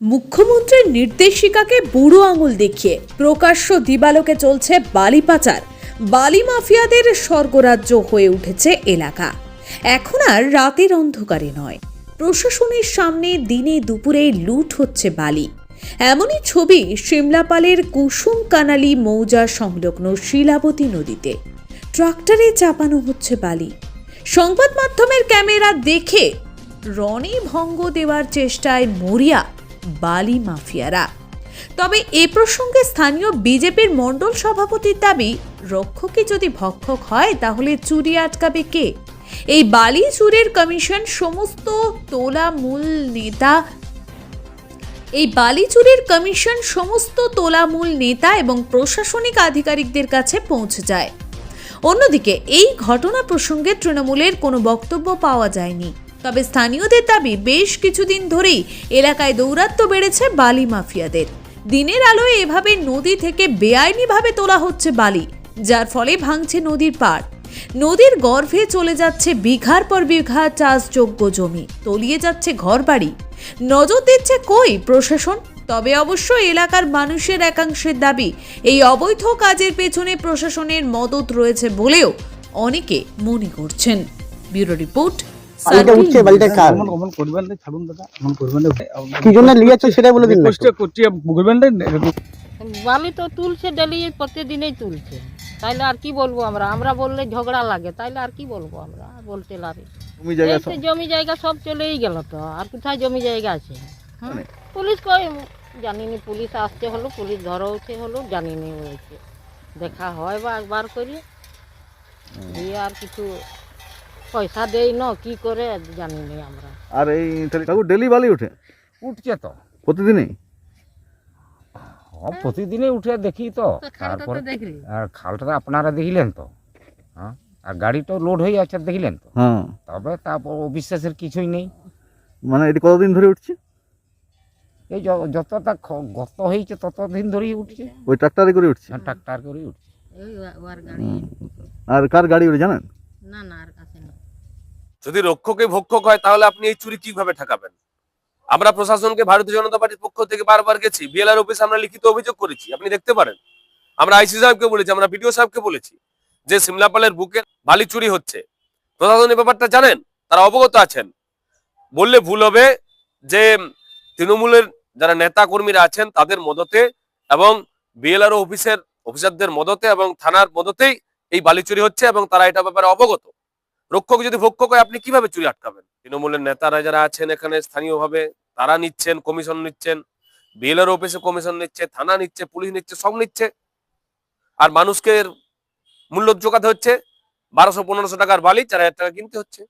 মুখ্যমন্ত্রীর নির্দেশিকাকে বুড়ো আঙুল দেখিয়ে প্রকাশ্য দিবালোকে চলছে বালি পাচার। বালি মাফিয়াদের স্বর্গরাজ্য হয়ে উঠেছে এলাকা। এখন আর রাতের অন্ধকারে নয়। প্রশাসনের সামনে দিনে দুপুরে লুট হচ্ছে বালি। এমনই ছবি সিমলাপালের কুসুম কানালি মৌজা সংলগ্ন শিলাবতী নদীতে। ট্রাক্টরে চাপানো হচ্ছে বালি। সংবাদ মাধ্যমের ক্যামেরা দেখে রনি ভঙ্গ দেওয়ার চেষ্টায় মরিয়া বালি মাফিয়ারা। তবে এ প্রসঙ্গে স্থানীয় বিজেপির মণ্ডল সভাপতির দাবি, রক্ষকই যদি ভক্ষক হয়, তাহলে চুরি আটকাবে কে? এই বালি চুরির কমিশন সমস্ত তোলা মূল নেতা, এই বালি চুরির কমিশন সমস্ত তোলামূল নেতা এবং প্রশাসনিক আধিকারিকদের কাছে পৌঁছে যায়। অন্যদিকে, এই ঘটনা প্রসঙ্গে তৃণমূলের কোনো বক্তব্য পাওয়া যায়নি। তবে স্থানীয়দের দাবি বেশ কিছুদিন ধরেই এলাকায় দৌরাত্ম্য বেড়েছে বালি মাফিয়াদের। দিনের আলোয় এভাবে নদী থেকে বেআইনিভাবে তোলা হচ্ছে বালি, যার ফলে ভাঙছে নদীর পাড়। নদীর গর্ভে চলে যাচ্ছে বিঘার পর বিঘা চাষযোগ্য জমি, তলিয়ে যাচ্ছে ঘরবাড়ি। নজর দিচ্ছে কই প্রশাসন? তবে অবশ্য এলাকার মানুষের একাংশের দাবি, এই অবৈধ কাজের পেছনে প্রশাসনের মদত রয়েছে বলেও অনেকে মনে করছেন। ব্যুরো রিপোর্ট বালিটা উঠছে বালিটা কার? অমন অমন করবেন না ছাড়ুন দাদা অমন করবেন না কি জন্য লিয়েছো সেটাই বলে দিন না। করছি করবেন না বালি তো তুলছে ডেলি প্রতিদিনই তুলছে। তাইলে আর কি বলব আমরা? আমরা বললে ঝগড়া লাগে তাইলে আর কি বলব আমরা? বলতে লাগে জায়গা জমি জায়গা সব চলেই গেল তো আর কোথায় জমি জায়গা আছে? হুম? পুলিশ কই? জানিনি পুলিশ আসতে হলো পুলিশ ধরোছে হলো জানিনি হয়েছে। দেখা হয় বা একবার করি। দিয়ে আর কিছু পয়সা দেই না কি করে জানিনি আমরা। আর এই তাহলে কাকু ডেলি বালি ওঠে উঠছে তো। প্রতিদিনই? হ্যাঁ প্রতিদিনই উঠে দেখি তো। তারপর দেখলি। আর খালটা আপনারা দেখিলেন তো। হ্যাঁ? আর গাড়িটাও লোড হয়ে যাচ্ছে দেখিলেন তো। হ্যাঁ। তবে তারপর অবিশ্বাসের কিছুই নেই। মানে এটি কতদিন ধরে উঠছে? এই যতটা গত হয়েছে ততদিন ধরেই উঠছে। ওই ট্রাক্টরে করে উঠছে? আর ট্রাক্টার করেই উঠছে। ওই ওর গাড়ি। আর কার গাড়ি ওটা জানেন? না না না যদি রক্ষকে ভক্ষক হয়, তাহলে আপনি এই চুরি কীভাবে ঠেকাবেন? আমরা প্রশাসনকে ভারতীয় জনতা পার্টির পক্ষ থেকে বারবার গেছি। বিএলআর অফিসে আমরা লিখিত অভিযোগ করেছি। আপনি দেখতে পারেন। আমরা আইসি সাহেবকে বলেছি, আমরা বিডিও সাহেবকে বলেছি যে সিমলাপালের বুকে বালি চুরি হচ্ছে। প্রশাসন ব্যাপারটা জানেন? তারা অবগত আছেন। বললে ভুল হবে যে তৃণমূলের যারা নেতা কর্মীরা আছেন, তাদের মদতে এবং বিএলআর অফিসের অফিসারদের মদতে এবং থানার মদতেই এই বালি চুরি হচ্ছে এবং তারা এটা ব্যাপারে অবগত। রক্ষক যদি ভক্ষ করে, আপনি কীভাবে চুরি আটকাবেন? তৃণমূলের নেতারা যারা আছেন এখানে স্থানীয়ভাবে, তারা নিচ্ছেন, কমিশন নিচ্ছেন বিএলআর অফিসে কমিশন নিচ্ছে, থানা নিচ্ছে, পুলিশ নিচ্ছে, সব নিচ্ছে। আর মানুষকে মূল্য যোগাতে হচ্ছে। বারোশো, পনেরোশো টাকার বালি, চার হাজার টাকা কিনতে হচ্ছে।